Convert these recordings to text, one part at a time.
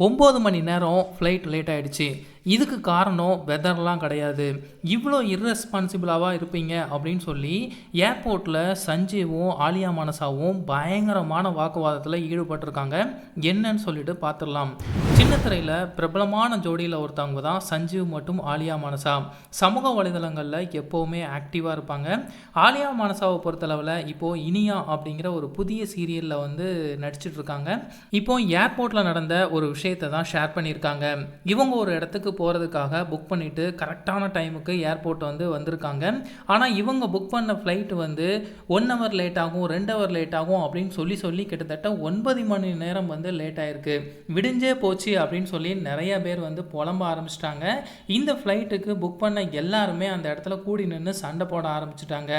ஒம்பது மணி நேரம் flight late ஆகிடுச்சு இதுக்கு காரணம் வெதர்லாம் கிடையாது. இவ்வளோ இர்ரெஸ்பான்சிபிளாவாக இருப்பீங்க அப்படின்னு சொல்லி ஏர்போர்ட்டில் சஞ்சீவும் ஆலியா மனசாவும் பயங்கரமான வாக்குவாதத்தில் ஈடுபட்டிருக்காங்க. என்னன்னு சொல்லிட்டு பார்த்துடலாம் சின்ன திரையில் பிரபலமான ஜோடியில் ஒருத்தவங்க தான் சஞ்சீவ் மற்றும் ஆலியா மனசா. சமூக வலைதளங்களில் எப்போவுமே ஆக்டிவாக இருப்பாங்க. ஆலியா மனசாவை பொறுத்தளவில் இப்போது இனியா அப்படிங்கிற ஒரு புதிய சீரியலில் வந்து நடிச்சிட்ருக்காங்க இப்போ ஏர்போர்ட்டில் நடந்த ஒரு விஷயத்தை தான் ஷேர் பண்ணியிருக்காங்க. இவங்க ஒரு இடத்துக்கு போகிறதுக்காக புக் பண்ணிவிட்டு கரெக்டான டைமுக்கு ஏர்போர்ட் வந்து வந்திருக்காங்க. ஆனால் இவங்க புக் பண்ண ஃப்ளைட் வந்து ஒன் ஹவர் லேட் ஆகும் ரெண்டு ஹவர் லேட் ஆகும் அப்படின்னு சொல்லி சொல்லி கிட்டத்தட்ட ஒன்பது மணி நேரம் வந்து லேட் ஆகிருக்கு விடிஞ்சே போச்சு அப்படின்னு சொல்லி நிறைய பேர் வந்து புலம்ப ஆரம்பிச்சிட்டாங்க. இந்த ஃப்ளைட்டுக்கு புக் பண்ண எல்லாருமே அந்த இடத்துல கூடி நின்று சண்டை போட ஆரம்பிச்சிட்டாங்க.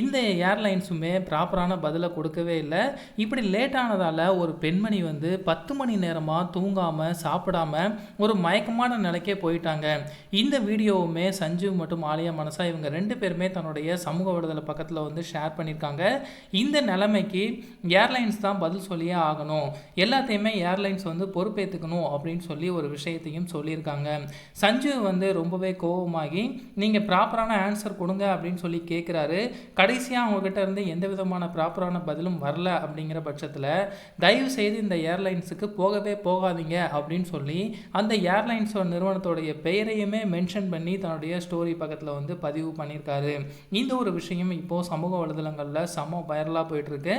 இந்த ஏர்லைன்ஸுமே ப்ராப்பரான பதிலை கொடுக்கவே இல்லை. இப்படி லேட் ஆனதால் ஒரு பெண்மணி வந்து பத்து மணி நேரமாக தூங்காமல் சாப்பிடாம ஒரு மயக்கமான நிலைக்கு போயிட்டாங்க. இந்த வீடியோவுமே சஞ்சீவ் மற்றும் ஆலியா மனசா இவங்க ரெண்டு பேருமே தன்னுடைய சமூக விடுதலை பக்கத்தில் வந்து ஷேர் பண்ணியிருக்காங்க. இந்த நிலைமைக்கு ஏர்லைன்ஸ் தான் பதில் சொல்லியே ஆகணும். எல்லாத்தையுமே ஏர்லைன்ஸ் வந்து பொறுப்பேற்றுக்கணும் அப்படின்னு சொல்லி ஒரு விஷயத்தையும் சொல்லியிருக்காங்க. சஞ்சீவ் வந்து ரொம்பவே கோபமாகி நீங்கள் ப்ராப்பரான ஆன்சர் கொடுங்க அப்படின்னு சொல்லி கேட்குறாரு கடைசியாக அவங்கக்கிட்ட இருந்து எந்த விதமான ப்ராப்பரான பதிலும் வரல அப்படிங்கிற பட்சத்தில் தயவு செய்து இந்த ஏர்லைன்ஸுக்கு போகவே போகாதீங்க அப்படின்னு சொல்லி அந்த ஏர்லைன்ஸ் நிறுவனத்தோடைய பெயரையுமே மென்ஷன் பண்ணி தன்னுடைய ஸ்டோரி பக்கத்தில் வந்து பதிவு பண்ணியிருக்காரு. இந்த ஒரு விஷயம் இப்போது சமூக வலைதளங்களில் செம வைரலாக போயிட்டுருக்கு